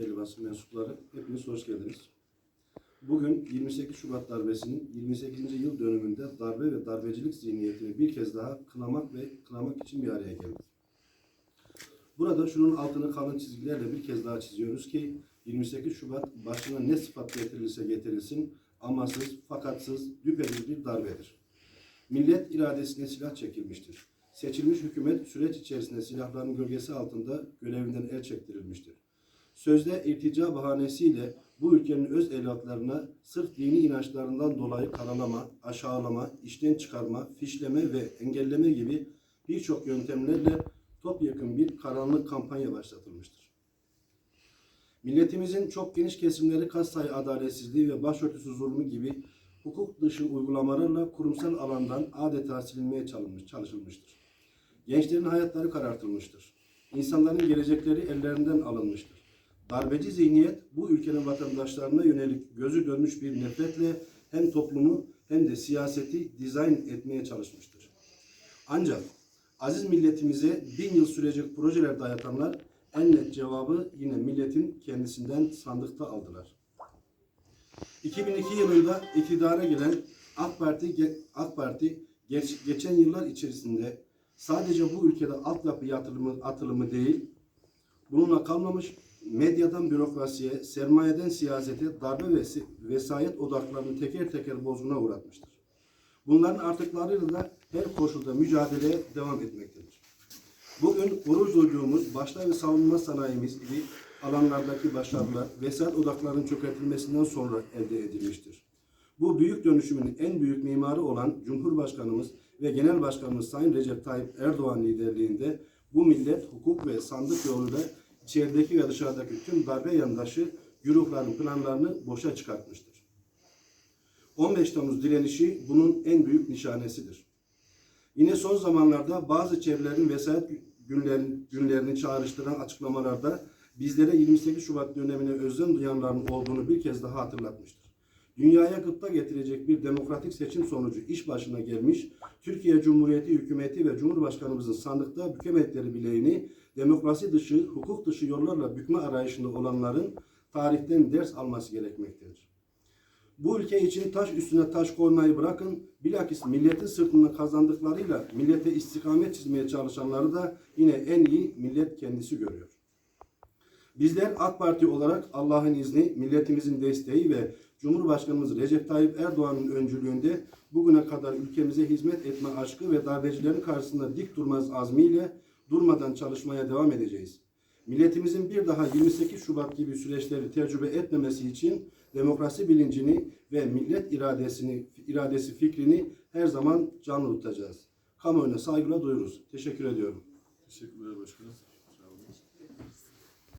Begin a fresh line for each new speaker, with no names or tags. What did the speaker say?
değerli mensupları, hepiniz hoş geldiniz. Bugün 28 Şubat darbesinin 28. yıl dönümünde darbe ve darbecilik zihniyetini bir kez daha kınamak ve kınamak için bir araya geldik. Burada şunun altını kalın çizgilerle bir kez daha çiziyoruz ki 28 Şubat başına ne sıfat getirilirse getirilsin amasız, fakatsız, düpedüz bir darbedir. Millet iradesine silah çekilmiştir. Seçilmiş hükümet süreç içerisinde silahların gölgesi altında görevinden el çektirilmiştir. Sözde irtica bahanesiyle bu ülkenin öz evlatlarına sırf dini inançlarından dolayı karalama, aşağılama, işten çıkarma, fişleme ve engelleme gibi birçok yöntemlerle topyekun bir karanlık kampanya başlatılmıştır. Milletimizin çok geniş kesimleri katsayı adaletsizliği ve başörtüsü zulmü gibi hukuk dışı uygulamalarla kurumsal alandan adeta silinmeye çalışılmıştır. Gençlerin hayatları karartılmıştır. İnsanların gelecekleri ellerinden alınmıştır. Darbeci zihniyet bu ülkenin vatandaşlarına yönelik gözü dönmüş bir nefretle hem toplumu hem de siyaseti dizayn etmeye çalışmıştır. Ancak aziz milletimize bin yıl sürecek projeler dayatanlar en net cevabı yine milletin kendisinden sandıkta aldılar. 2002 yılında iktidara gelen AK Parti AK Parti geç- geçen yıllar içerisinde sadece bu ülkede altyapı yatırımı atılımı değil, bununla kalmamış medyadan bürokrasiye, sermayeden siyasete, darbe ve vesayet odaklarını teker teker bozguna uğratmıştır. Bunların artıklarıyla da her koşulda mücadeleye devam etmektedir. Bugün gurur duyduğumuz başta ve savunma sanayimiz gibi alanlardaki başarılar vesayet odaklarının çökertilmesinden sonra elde edilmiştir. Bu büyük dönüşümün en büyük mimarı olan Cumhurbaşkanımız ve Genel Başkanımız Sayın Recep Tayyip Erdoğan liderliğinde bu millet hukuk ve sandık yoluyla içerideki ve dışarıdaki tüm darbe yandaşı güruhların planlarını boşa çıkartmıştır. 15 Temmuz direnişi bunun en büyük nişanesidir. Yine son zamanlarda bazı çevrelerin vesayet günlerini, günlerini çağrıştıran açıklamalarda bizlere 28 Şubat dönemine özlem duyanların olduğunu bir kez daha hatırlatmıştır. Dünyaya gıpta getirecek bir demokratik seçim sonucu iş başına gelmiş, Türkiye Cumhuriyeti hükümeti ve Cumhurbaşkanımızın sandıkta bükemedikleri bileğini demokrasi dışı, hukuk dışı yollarla bükme arayışında olanların tarihten ders alması gerekmektedir. Bu ülke için taş üstüne taş koymayı bırakın, bilakis milletin sırtında kazandıklarıyla millete istikamet çizmeye çalışanları da yine en iyi millet kendisi görüyor. Bizler AK Parti olarak Allah'ın izni, milletimizin desteği ve Cumhurbaşkanımız Recep Tayyip Erdoğan'ın öncülüğünde bugüne kadar ülkemize hizmet etme aşkı ve darbecilerin karşısında dik durmaz azmiyle durmadan çalışmaya devam edeceğiz. Milletimizin bir daha 28 Şubat gibi süreçleri tecrübe etmemesi için demokrasi bilincini ve millet iradesini, iradesi fikrini her zaman canlı tutacağız. Kamuoyuna saygıyla duyuruz. Teşekkür ediyorum.
Teşekkürler başkanım.